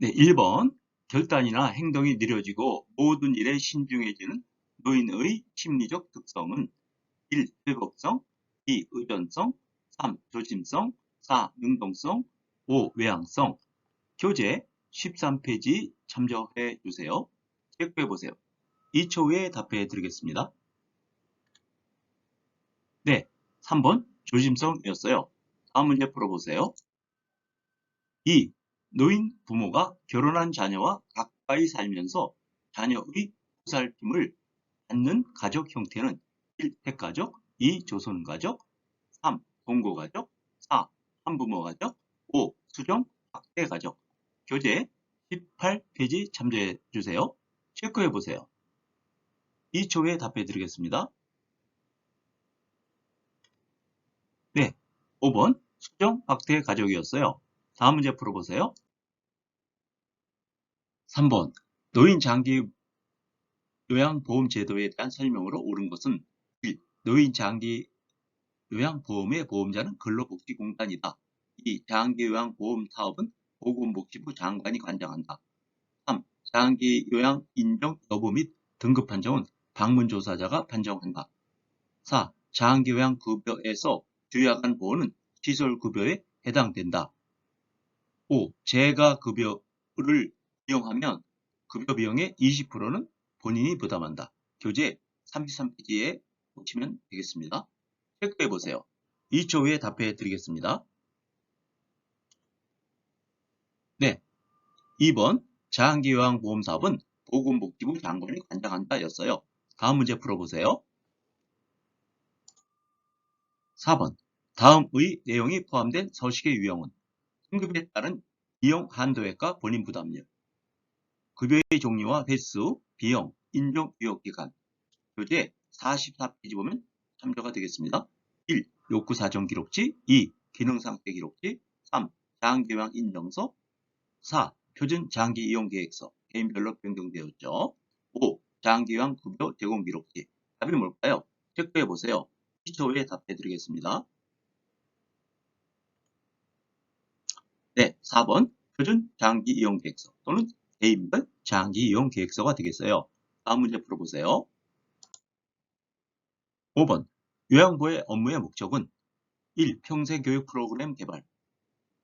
네, 1번. 결단이나 행동이 느려지고 모든 일에 신중해지는 노인의 심리적 특성은 1. 회복성 2. 의존성 3. 조심성 4. 능동성 5. 외향성 교재 13페이지 참조해 주세요. 체크해 보세요. 2초 후에 답해 드리겠습니다. 네, 3번 조심성이었어요. 다음 문제 풀어보세요. 2. 노인 부모가 결혼한 자녀와 가까이 살면서 자녀의 보살핌을 받는 가족 형태는 1. 핵가족 2. 조선가족 3. 동거가족 4. 한부모가족 5. 수정 확대가족 교재 18페이지 참조해 주세요. 체크해 보세요. 2초 후에 답해 드리겠습니다. 네, 5번 수정 확대 가족이었어요. 다음 문제 풀어보세요. 3번 노인 장기 요양보험 제도에 대한 설명으로 옳은 것은 1. 노인 장기 요양보험의 보험자는 근로복지공단이다. 2. 장기 요양보험 사업은 보건복지부 장관이 관장한다. 3. 장기 요양 인정 여부 및 등급 판정은 방문조사자가 판정한다. 4. 장기 요양 급여에서 주야간 보호는 시설 급여에 해당된다. 5. 재가 급여를 이용하면 급여 비용의 20%는 본인이 부담한다. 교재 33페이지에 보시면 되겠습니다. 체크해 보세요. 2초 후에 답해 드리겠습니다. 네. 2번 장기요양보험사업은 보건복지부 장관이 관장한다 였어요. 다음 문제 풀어보세요. 4번 다음의 내용이 포함된 서식의 유형은 등급에 따른 이용 한도액과 본인 부담률 급여의 종류와 횟수, 비용, 인정 유효 기간 교재 44페이지 보면 참조가 되겠습니다. 1. 욕구 사정 기록지 2. 기능 상태 기록지 3. 장기요양 인정서 4. 표준 장기 이용 계획서 개인별로 변경되었죠. 5. 장기요양 급여 제공 기록지 답이 뭘까요? 체크해 보세요. 2초 후에 답해 드리겠습니다. 네, 4번 표준 장기 이용 계획서 또는 개인별 장기 이용 계획서가 되겠어요. 다음 문제 풀어보세요. 5번 요양보의 업무의 목적은 1. 평생교육 프로그램 개발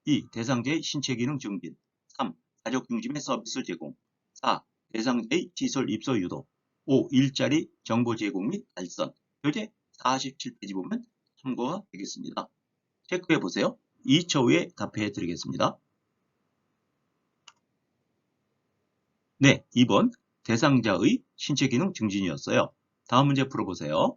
2. 대상자의 신체기능 증진 3. 가족 중심의 서비스 제공 4. 대상자의 시설 입소 유도 5. 일자리 정보 제공 및 달성 교재 47페이지 보면 참고가 되겠습니다. 체크해 보세요. 2초 후에 답해 드리겠습니다. 네, 2번 대상자의 신체 기능 증진이었어요. 다음 문제 풀어보세요.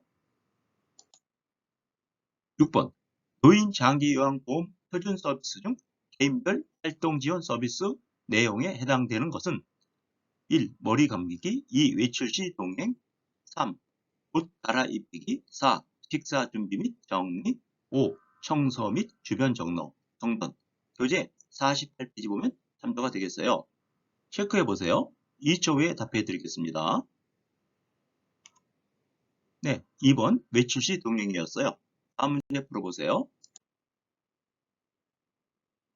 6번 노인 장기 요양보험 표준 서비스 중 개인별 활동 지원 서비스 내용에 해당되는 것은 1. 머리 감기기 2. 외출 시 동행 3. 옷 갈아입히기 4. 식사 준비 및 정리 5. 청소 및 주변 정로 정돈 교재 48페이지 보면 참조가 되겠어요. 체크해 보세요. 2초 후에 답해 드리겠습니다. 네, 2번 외출 시 동행이었어요. 다음 문제 풀어보세요.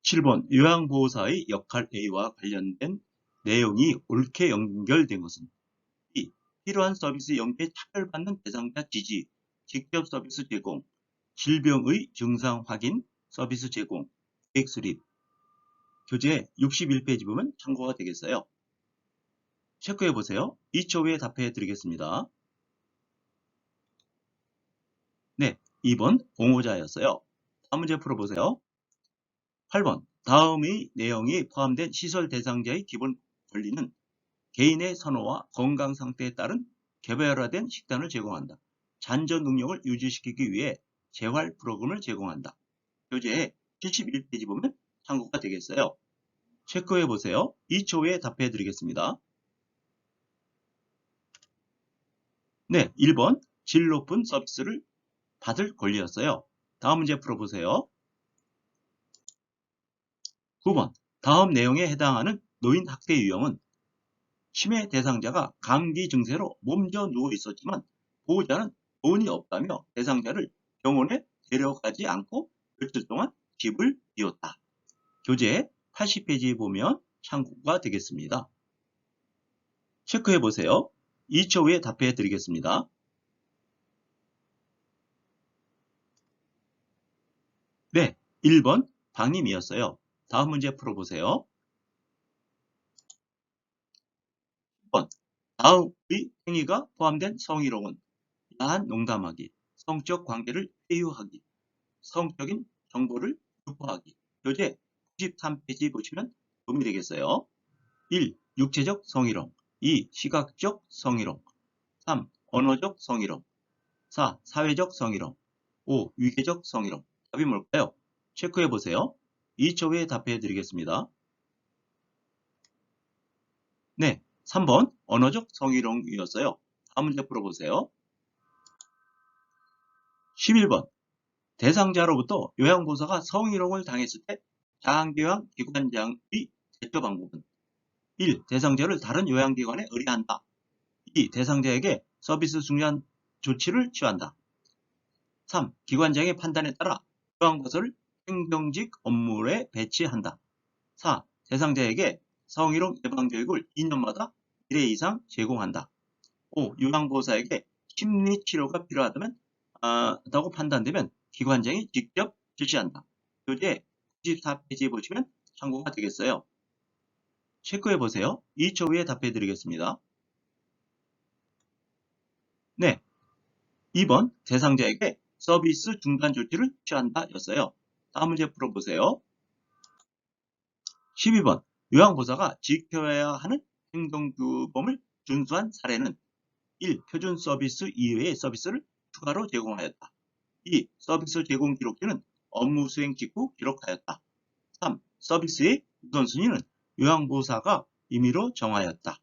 7번 요양보호사의 역할 A와 관련된 내용이 옳게 연결된 것은 2. 필요한 서비스 연계에 차별받는 대상자 지지, 직접 서비스 제공, 질병의 증상 확인, 서비스 제공, 계획 수립 교재 61페이지 보면 참고가 되겠어요. 체크해 보세요. 2초 후에 답해 드리겠습니다. 네, 2번 공호자였어요. 다음 문제 풀어보세요. 8번 다음의 내용이 포함된 시설 대상자의 기본 권리는 개인의 선호와 건강 상태에 따른 개별화된 식단을 제공한다. 잔저 능력을 유지시키기 위해 재활 프로그램을 제공한다. 교재에 71페이지 보면 참고가 되겠어요. 체크해 보세요. 2초 후에 답해 드리겠습니다. 네, 1번 질 높은 서비스를 받을 권리였어요. 다음 문제 풀어보세요. 9번 다음 내용에 해당하는 노인 학대 유형은 치매 대상자가 감기 증세로 몸져 누워 있었지만 보호자는 돈이 없다며 대상자를 병원에 데려가지 않고 며칠 동안 집을 비웠다. 교재 80페이지에 보면 참고가 되겠습니다. 체크해 보세요. 2초 후에 답해 드리겠습니다. 네, 1번 박님이었어요. 다음 문제 풀어보세요. 10번 다음의 행위가 포함된 성희롱은 야한 농담하기, 성적 관계를 회유하기, 성적인 정보를 유포하기. 교재 93페이지 보시면 도움이 되겠어요. 1. 육체적 성희롱 2. 시각적 성희롱 3. 언어적 성희롱 4. 사회적 성희롱 5. 위계적 성희롱 답이 뭘까요? 체크해 보세요. 2초 후에 답해 드리겠습니다. 네, 3번 언어적 성희롱이었어요. 다음 문제 풀어보세요. 11번 대상자로부터 요양보호사가 성희롱을 당했을 때 장교양 기관장의 대처 방법은 1. 대상자를 다른 요양기관에 의뢰한다. 2. 대상자에게 서비스 중단 조치를 취한다. 3. 기관장의 판단에 따라 요양보호사를 행정직 업무에 배치한다. 4. 대상자에게 성희롱 예방교육을 2년마다 1회 이상 제공한다. 5. 요양보호사에게 심리치료가 필요하다면 아, 판단되면 기관장이 직접 실시한다. 교재 94페이지에 보시면 참고가 되겠어요. 체크해 보세요. 2초 후에 답해 드리겠습니다. 네. 2번 대상자에게 서비스 중단 조치를 취한다 였어요. 다음 문제 풀어보세요. 12번 요양보호사가 지켜야 하는 행동규범을 준수한 사례는 1. 표준 서비스 이외의 서비스를 추가로 제공하였다. 2. 서비스 제공 기록지는 업무 수행 직후 기록하였다. 3. 서비스의 우선순위는 요양보호사가 임의로 정하였다.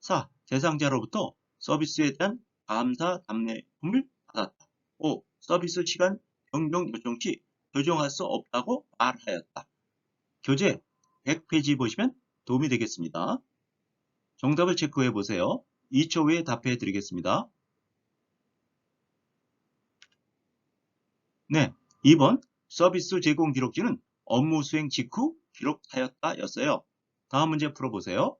4. 대상자로부터 서비스에 대한 감사 답례품을 받았다. 5. 서비스 시간 변경 요청 시 조정할 수 없다고 말하였다. 교재 100페이지 보시면 도움이 되겠습니다. 정답을 체크해 보세요. 2초 후에 답해 드리겠습니다. 네, 2번 서비스 제공 기록지는 업무 수행 직후 기록하였다 였어요. 다음 문제 풀어보세요.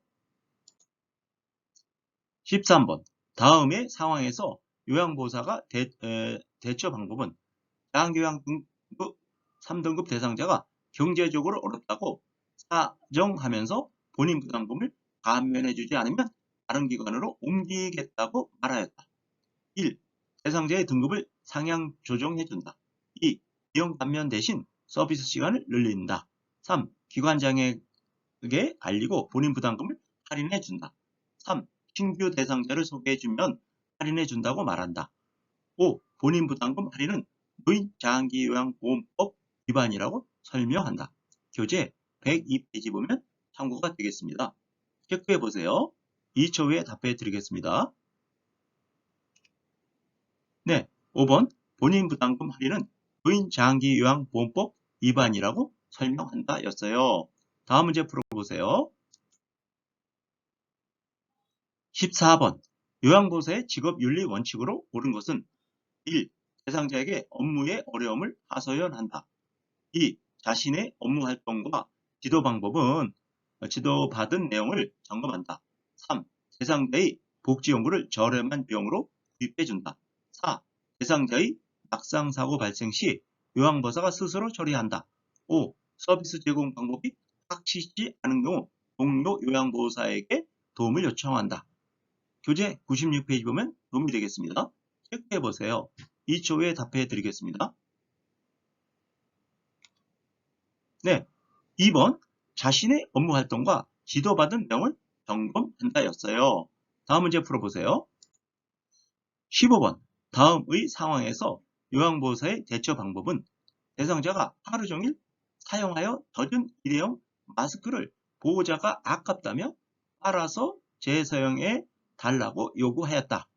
13번 다음의 상황에서 요양보호사가 대, 에, 대처 방법은 장교양 등급 3등급 대상자가 경제적으로 어렵다고 사정하면서 본인 부담금을 감면해주지 않으면 다른 기관으로 옮기겠다고 말하였다. 1. 대상자의 등급을 상향 조정해준다. 2. 비용 감면 대신 서비스 시간을 늘린다. 3. 기관장에게 알리고 본인 부담금을 할인해 준다. 3. 신규 대상자를 소개해 주면 할인해 준다고 말한다. 5. 본인 부담금 할인은 노인 장기요양보험법 위반이라고 설명한다. 교재 102페이지 보면 참고가 되겠습니다. 체크해 보세요. 2초 후에 답해 드리겠습니다. 네, 5번 본인 부담금 할인은 노인 장기요양보험법 위반이라고 설명한다 였어요. 다음 문제 풀어보세요. 14번 요양보호사의 직업윤리 원칙으로 옳은 것은 1. 대상자에게 업무의 어려움을 하소연한다. 2. 자신의 업무 활동과 지도 방법은 지도받은 내용을 점검한다. 3. 대상자의 복지연구를 저렴한 비용으로 구입해준다. 4. 대상자의 낙상사고 발생 시 요양보호사가 스스로 처리한다. 5. 서비스 제공 방법이 확실치 않은 경우 동료 요양보호사에게 도움을 요청한다. 교재 96페이지 보면 도움이 되겠습니다. 체크해 보세요. 2초 후에 답해 드리겠습니다. 네, 2번 자신의 업무 활동과 지도받은 내용을 점검한다 였어요. 다음 문제 풀어보세요. 15번 다음의 상황에서 요양보호사의 대처 방법은 대상자가 하루 종일 사용하여 젖은 일회용 마스크를 보호자가 아깝다며 빨아서 재사용해 달라고 요구하였다.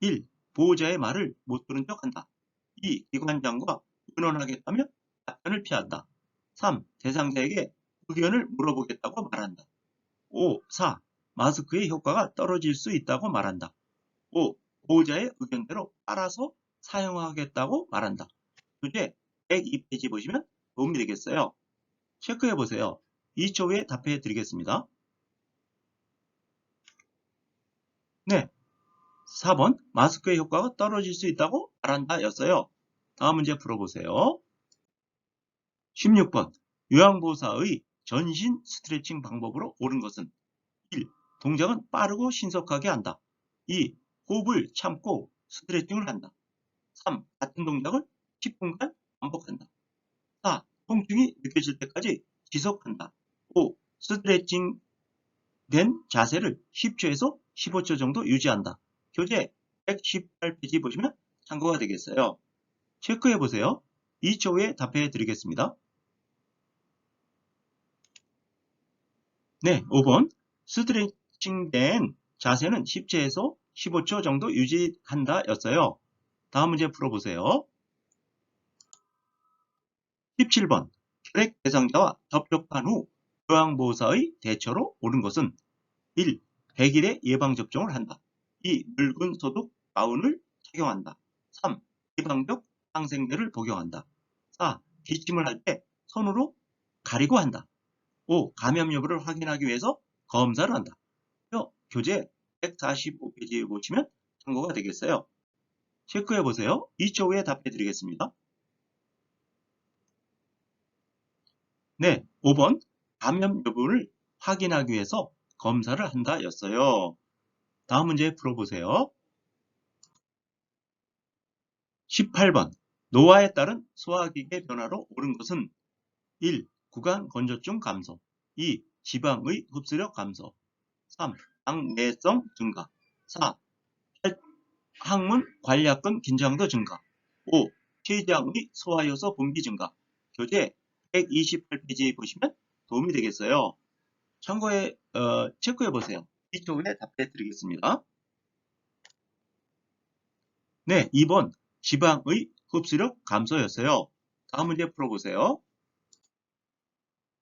1. 보호자의 말을 못 들은 척한다. 2. 기관장과 의논하겠다며 답변을 피한다. 3. 대상자에게 의견을 물어보겠다고 말한다. 5. 4. 마스크의 효과가 떨어질 수 있다고 말한다. 5. 보호자의 의견대로 따라서 사용하겠다고 말한다. 교재 102페이지 보시면 도움이 되겠어요. 체크해 보세요. 2초 후에 답해 드리겠습니다. 네. 4번 마스크의 효과가 떨어질 수 있다고 말한다 였어요. 다음 문제 풀어보세요. 16번 요양보호사의 전신 스트레칭 방법으로 옳은 것은 1. 동작은 빠르고 신속하게 한다. 2. 호흡을 참고 스트레칭을 한다. 3. 같은 동작을 10분간 반복한다. 4. 통증이 느껴질 때까지 지속한다. 5. 스트레칭 된 자세를 10초에서 15초 정도 유지한다. 교재 118페이지 보시면 참고가 되겠어요. 체크해 보세요. 2초 후에 답해 드리겠습니다. 네, 5번. 스트레칭된 자세는 10초에서 15초 정도 유지한다 였어요. 다음 문제 풀어보세요. 17번. 혈액 대상자와 접촉한 후 요양보호사의 대처로 옳은 것은 1. 100일의 예방접종을 한다. 2. 늙은 소독 가운을 착용한다. 3. 예방적 항생제를 복용한다. 4. 기침을 할 때 손으로 가리고 한다. 5. 감염 여부를 확인하기 위해서 검사를 한다. 표, 교재 145페이지에 보시면 참고가 되겠어요. 체크해 보세요. 2초 후에 답해 드리겠습니다. 네, 5번 감염 여부를 확인하기 위해서 검사를 한다 였어요. 다음 문제 풀어보세요. 18번 노화에 따른 소화기계 변화로 옳은 것은 1. 구강 건조증 감소 2. 지방의 흡수력 감소 3. 당 내성 증가 4. 항문 관략근 긴장도 증가 5. 췌장의 소화효소 분비 증가 교재 128페이지 보시면 도움이 되겠어요. 참고해 어, 체크해 보세요. 2초 후에 답해 드리겠습니다. 네, 2번 지방의 흡수력 감소였어요. 다음 문제 풀어보세요.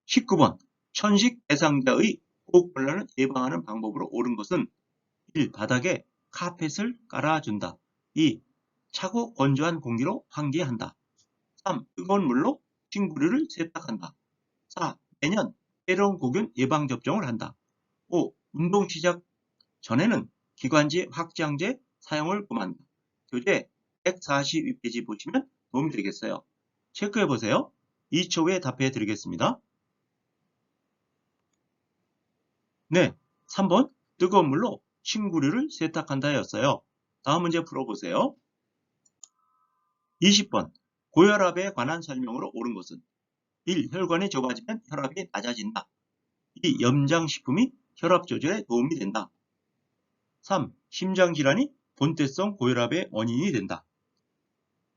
19번 천식 대상자의 호흡곤란을 예방하는 방법으로 옳은 것은 1. 바닥에 카펫을 깔아준다. 2. 차고 건조한 공기로 환기한다. 3. 뜨거운 물로 싱구류를 세탁한다. 4. 매년 해로운 고균 예방접종을 한다. 5. 운동 시작 전에는 기관지 확장제 사용을 금한다. 교재 142페이지 보시면 도움이 되겠어요. 체크해 보세요. 2초 후에 답해 드리겠습니다. 네, 3번 뜨거운 물로 침구류를 세탁한다 였어요. 다음 문제 풀어보세요. 20번 고혈압에 관한 설명으로 옳은 것은 1. 혈관이 좁아지면 혈압이 낮아진다. 2. 염장식품이 혈압 조절에 도움이 된다. 3. 심장질환이 본태성 고혈압의 원인이 된다.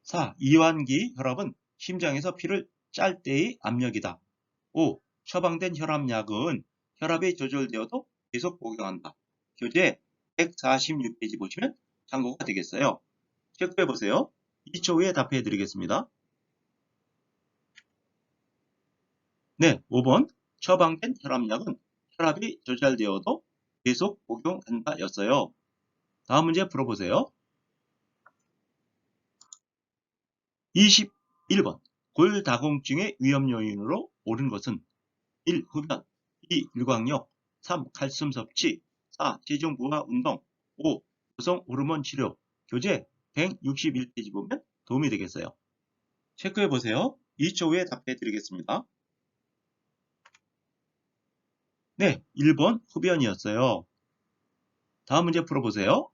4. 이완기 혈압은 심장에서 피를 짤 때의 압력이다. 5. 처방된 혈압약은 혈압이 조절되어도 계속 복용한다. 교재 146페이지 보시면 참고가 되겠어요. 체크해 보세요. 2초 후에 답해 드리겠습니다. 네, 5번 처방된 혈압약은 혈압이 조절되어도 계속 복용한다 였어요. 다음 문제 풀어보세요. 21번 골다공증의 위험 요인으로 옳은 것은 1. 흡연 2. 일광욕 3. 칼슘 섭취 4. 체중 부하 운동 5. 여성 호르몬 치료 교재 161페이지 보면 도움이 되겠어요. 체크해 보세요. 2초 후에 답해 드리겠습니다. 네, 1번 흡연이었어요. 다음 문제 풀어보세요.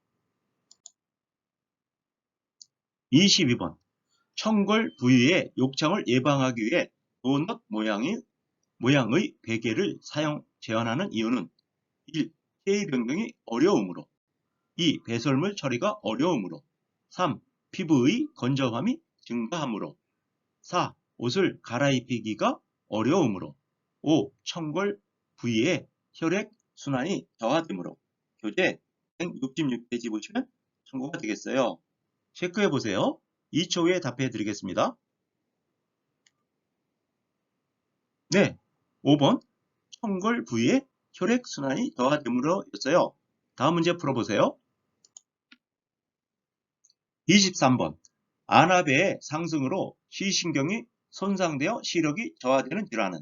22번 청골 부위의 욕창을 예방하기 위해 도넛 모양의, 모양의 베개를 사용 제한하는 이유는 1. 폐의 변경이 어려우므로 2. 배설물 처리가 어려우므로 3. 피부의 건조함이 증가하므로 4. 옷을 갈아입히기가 어려우므로 5. 청골 부위의 혈액 순환이 저하되므로 교재 166페이지 보시면 참고가 되겠어요. 체크해 보세요. 2초 후에 답해 드리겠습니다. 네, 5번 청골 부위의 혈액 순환이 저하되므로 였어요. 다음 문제 풀어보세요. 23번 안압의 상승으로 시신경이 손상되어 시력이 저하되는 질환은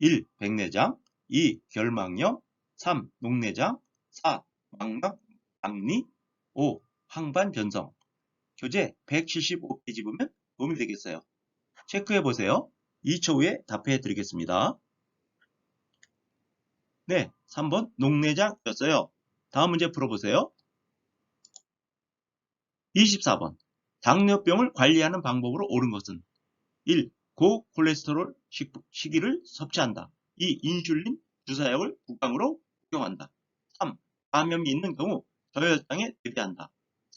1. 백내장 2. 결막염 3. 녹내장 4. 망막, 박리 5. 항반 변성 교재 175페이지 보면 도움이 되겠어요. 체크해 보세요. 2초 후에 답해 드리겠습니다. 네, 3번 녹내장이었어요. 다음 문제 풀어보세요. 24번 당뇨병을 관리하는 방법으로 옳은 것은 1. 고콜레스테롤 식, 식이를 섭취한다. 2. 인슐린 주사약을 국강으로服용한다. 3. 감염이 있는 경우 저혈당에 대비한다.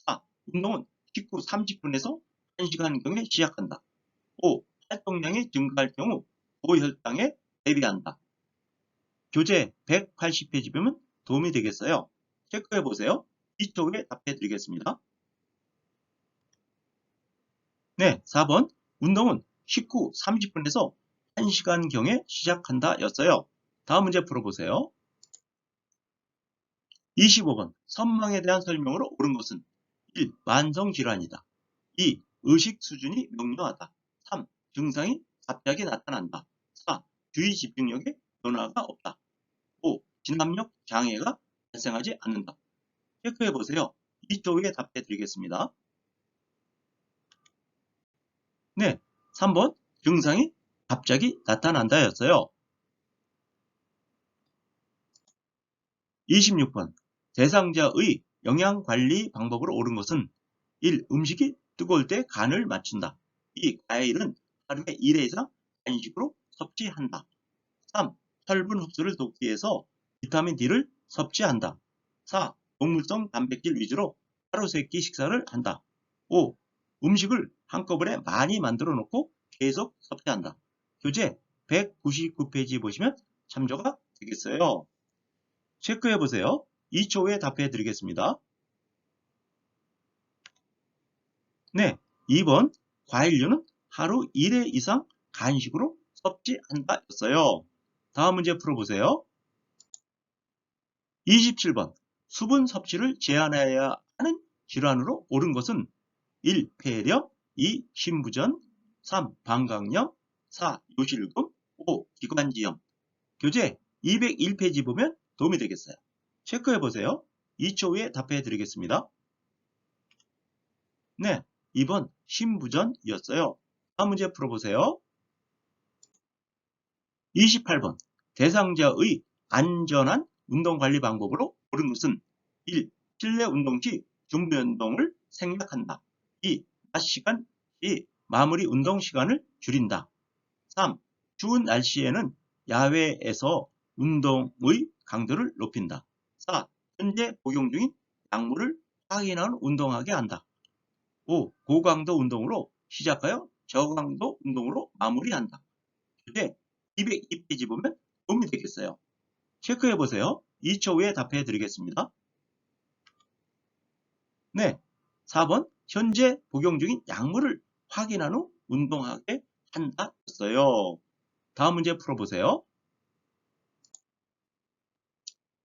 4. 운동은 식후 30분에서 1시간경에 시작한다. 5. 활동량이 증가할 경우 고혈당에 대비한다. 교재 180페이지 보면 도움이 되겠어요. 체크해 보세요. 2초 후에 답해 드리겠습니다. 네, 4번 운동은 식후 30분에서 1시간경에 시작한다 였어요. 다음 문제 풀어보세요. 25번 선망에 대한 설명으로 옳은 것은 1. 만성질환이다. 2. 의식 수준이 명료하다. 3. 증상이 갑자기 나타난다. 4. 주의 집중력에 변화가 없다. 5. 진압력 장애가 발생하지 않는다. 체크해 보세요. 2초 후에 답해 드리겠습니다. 네, 3번 증상이 갑자기 나타난다 였어요. 26번 대상자의 영양관리 방법으로 옳은 것은 1. 음식이 뜨거울 때 간을 맞춘다. 2. 과일은 하루에 1회 이상 간식으로 섭취한다. 3. 혈분 흡수를 돕기 위해서 비타민 D를 섭취한다. 4. 동물성 단백질 위주로 하루 3끼 식사를 한다. 5. 음식을 한꺼번에 많이 만들어 놓고 계속 섭취한다. 교재 199페이지 보시면 참조가 되겠어요. 체크해 보세요. 2초 후에 답해 드리겠습니다. 네, 2번 과일류는 하루 1회 이상 간식으로 섭취한다 였어요. 다음 문제 풀어보세요. 27번 수분 섭취를 제한해야 하는 질환으로 옳은 것은 1. 폐렴 2. 신부전 3. 방광염 4. 요실금 5. 기관지염 교재 201페이지 보면 도움이 되겠어요. 체크해 보세요. 2초 후에 답해 드리겠습니다. 네, 2번 신부전이었어요. 다음 문제 풀어보세요. 28번 대상자의 안전한 운동관리 방법으로 옳은 것은 1. 실내 운동 시 준비 운동을 생략한다. 2. 낮 시간 시 마무리 운동 시간을 줄인다. 3. 추운 날씨에는 야외에서 운동의 강도를 높인다. 4. 현재 복용 중인 약물을 확인하는 운동하게 한다. 5. 고강도 운동으로 시작하여 저강도 운동으로 마무리한다. 주제 202페이지 보면 도움이 되겠어요. 체크해 보세요. 2초 후에 답해 드리겠습니다. 네, 4번 현재 복용 중인 약물을 확인한 후 운동하게 한다 였어요. 다음 문제 풀어보세요.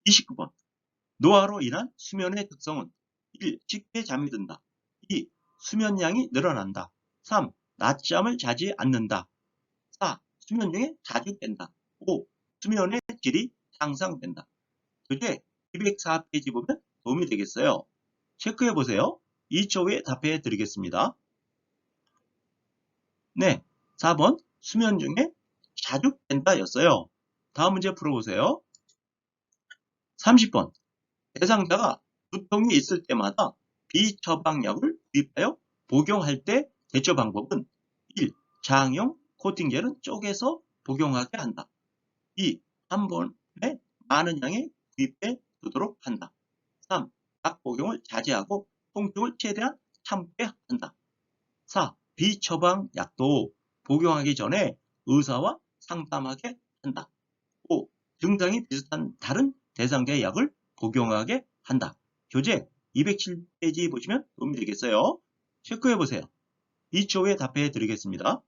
29번 노화로 인한 수면의 특성은 1. 쉽게 잠이 든다. 2. 수면량이 늘어난다. 3. 낮잠을 자지 않는다. 4. 수면 중에 자주 깬다. 5. 수면의 질이 향상된다. 교재 204페이지 보면 도움이 되겠어요. 체크해 보세요. 2초 후에 답해 드리겠습니다. 네, 4번 수면 중에 자주 깬다 였어요. 다음 문제 풀어보세요. 30번 대상자가 두통이 있을 때마다 비처방약을 구입하여 복용할 때 대처 방법은 1. 장용 코팅젤은 쪼개서 복용하게 한다. 2. 한 번에 많은 양의 구입해 두도록 한다. 3. 약 복용을 자제하고 통증을 최대한 참게 한다. 4. 비처방 약도 복용하기 전에 의사와 상담하게 한다. 5. 증상이 비슷한 다른 대상자의 약을 복용하게 한다. 교재 207페이지 보시면 도움이 되겠어요. 체크해 보세요. 2초 후에 답해 드리겠습니다.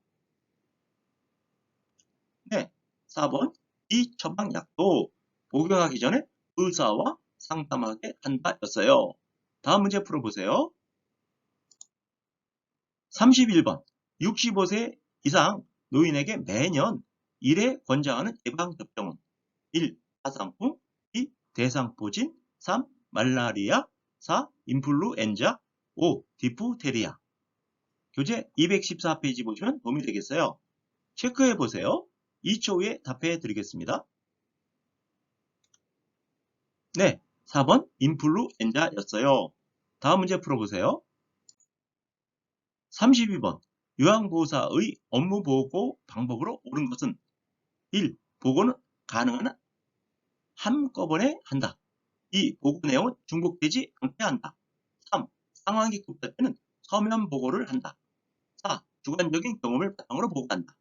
네, 4번 이 처방약도 복용하기 전에 의사와 상담하게 한다 였어요. 다음 문제 풀어보세요. 31번 65세 이상 노인에게 매년 1회 권장하는 예방접종은 1. 화상풍 2. 대상포진 3. 말라리아 4. 인플루엔자 5. 디프테리아 교재 214페이지 보시면 도움이 되겠어요. 체크해 보세요. 2초 후에 답해 드리겠습니다. 네, 4번 인플루엔자였어요. 다음 문제 풀어보세요. 32번 요양보호사의 업무 보고 방법으로 옳은 것은 1. 보고는 가능한 한 한꺼번에 한다. 2. 보고 내용은 중복되지 않게 한다. 3. 상황이 급할 때는 서면 보고를 한다. 4. 주관적인 경험을 바탕으로 보고한다.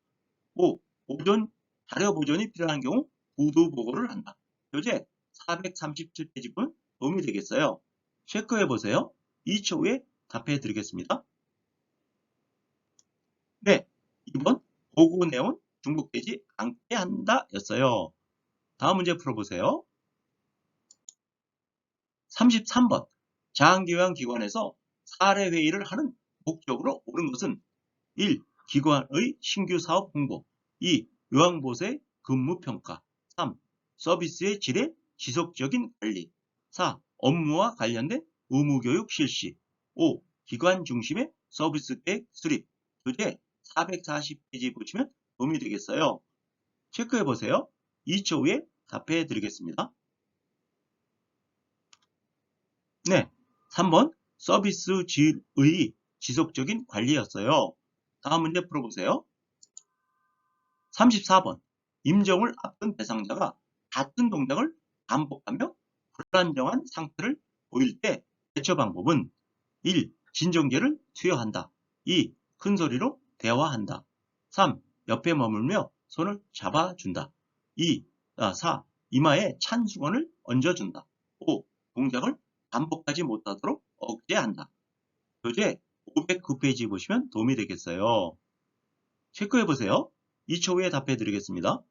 5. 보존, 자료 보존이 필요한 경우 구두 보고를 한다. 교재 437페이지 분 도움이 되겠어요. 체크해 보세요. 2초 후에 답해 드리겠습니다. 네, 2번 보고 내용은 중복되지 않게 한다 였어요. 다음 문제 풀어보세요. 33번 장기요양기관에서 사례회의를 하는 목적으로 옳은 것은 1. 기관의 신규 사업 홍보 2. 요양보호사의 근무평가 3. 서비스의 질의 지속적인 관리 4. 업무와 관련된 의무교육 실시 5. 기관 중심의 서비스 계획 수립 교재 440페이지 보시면 도움이 되겠어요. 체크해 보세요. 2초 후에 답해 드리겠습니다. 네, 3번 서비스 질의 지속적인 관리였어요. 다음 문제 풀어보세요. 34번 임정을 앞둔 대상자가 같은 동작을 반복하며 불안정한 상태를 보일 때 대처 방법은 1. 진정제를 투여한다. 2. 큰 소리로 대화한다. 3. 옆에 머물며 손을 잡아준다. 2. 아, 4. 이마에 찬 수건을 얹어준다. 5. 동작을 반복하지 못하도록 억제한다. 교재 509페이지 보시면 도움이 되겠어요. 체크해 보세요. 2초 후에 답해 드리겠습니다.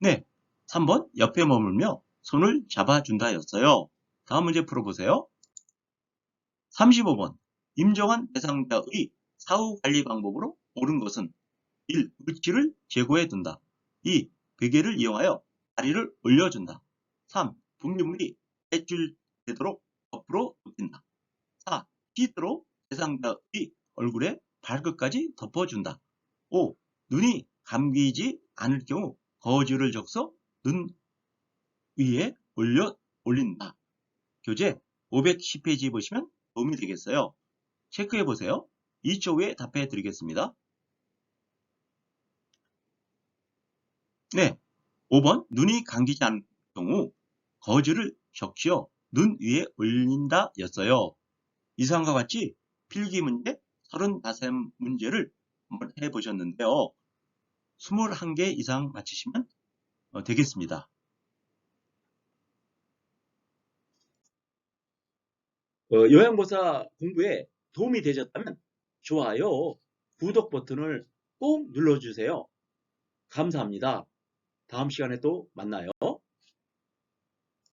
네, 3번 옆에 머물며 손을 잡아준다 였어요. 다음 문제 풀어보세요. 35번 임정한 대상자의 사후 관리 방법으로 옳은 것은 1. 물질을 제거해 둔다. 2. 베개를 이용하여 다리를 올려준다. 3. 분비물이 배출되도록 옆으로 눕힌다. 4. 시트로 대상자의 얼굴에 발끝까지 덮어준다. 5. 눈이 감기지 않을 경우 거즈를 적서 눈 위에 올려 올린다. 교재 510페이지 보시면 도움이 되겠어요. 체크해 보세요. 2초 후에 답해 드리겠습니다. 네. 5번 눈이 감기지 않을 경우 거즈를 적시어 눈 위에 올린다 였어요. 이상과 같이 필기 문제 35 문제를 한번 해보셨는데요. 21개 이상 맞히시면 어, 되겠습니다. 어, 요양보사 공부에 도움이 되셨다면 좋아요, 구독 버튼을 꼭 눌러주세요. 감사합니다. 다음 시간에 또 만나요.